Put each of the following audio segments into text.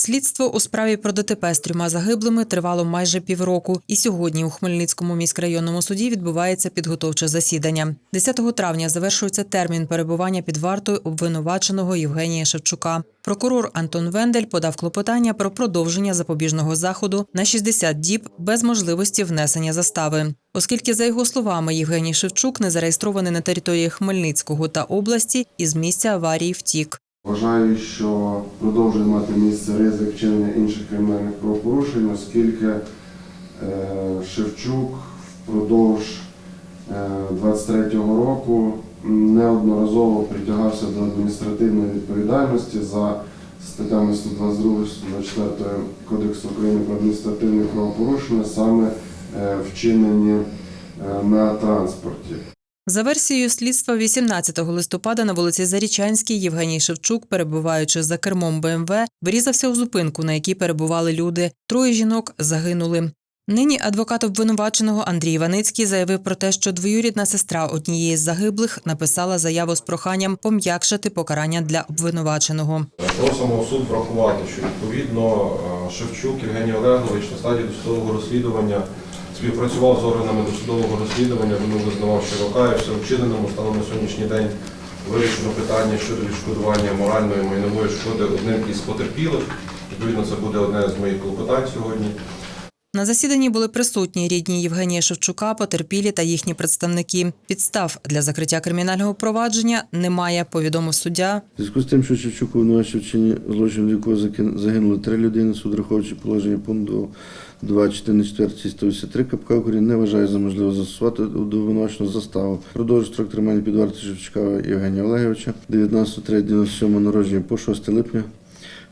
Слідство у справі про ДТП з трьома загиблими тривало майже півроку, і сьогодні у Хмельницькому міськрайонному суді відбувається підготовче засідання. 10 травня завершується термін перебування під вартою обвинуваченого Євгенія Шевчука. Прокурор Антон Вендель подав клопотання про продовження запобіжного заходу на 60 діб без можливості внесення застави. Оскільки, за його словами, Євгеній Шевчук не зареєстрований на території Хмельницького та області і з місця аварії втік. Вважаю, що продовжує мати місце ризик вчинення інших кримінальних правопорушень, оскільки е, Шевчук впродовж 23-го року неодноразово притягався до адміністративної відповідальності за статтями 122 124 Кодексу України про адміністративні правопорушення, саме е, вчинені е, на транспорті. За версією слідства, 18 листопада на вулиці Зарічанській Євгеній Шевчук, перебуваючи за кермом БМВ, врізався у зупинку, на якій перебували люди. Троє жінок загинули. Нині адвокат обвинуваченого Андрій Іваницький заявив про те, що двоюрідна сестра однієї з загиблих написала заяву з проханням пом'якшити покарання для обвинуваченого. Просимо суд врахувати, що відповідно е, Шевчук Євгеній Олегович на стадії досудового розслідування співпрацював з органами досудового розслідування, він визнавав, що все вчиненому станом на сьогоднішній день вирішено питання щодо відшкодування моральної майнової шкоди одним із потерпілих. Відповідно, це буде одне з моїх клопотань сьогодні. На засіданні були присутні рідні Євгенія Шевчука, потерпілі та їхні представники. Підстав для закриття кримінального провадження немає, повідомив суддя. В зв'язку з тим, що Шевчук обвинувачує вчинення злочину, в якого загинули три людини, суд, враховуючи положення пункту 2, 4, 4, 183 КПК України, не вважає за можливе застосувати до обвинуваченого заставу. Продовжує строк тримання під вартою Шевчука Євгенія Олеговича 19.3.97 народження по 6 липня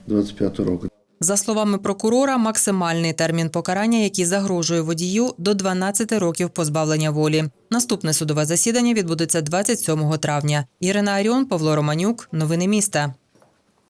25 року. За словами прокурора, максимальний термін покарання, який загрожує водію, до 12 років позбавлення волі. Наступне судове засідання відбудеться 27 травня. Ірина Аріон, Павло Романюк. Новини міста.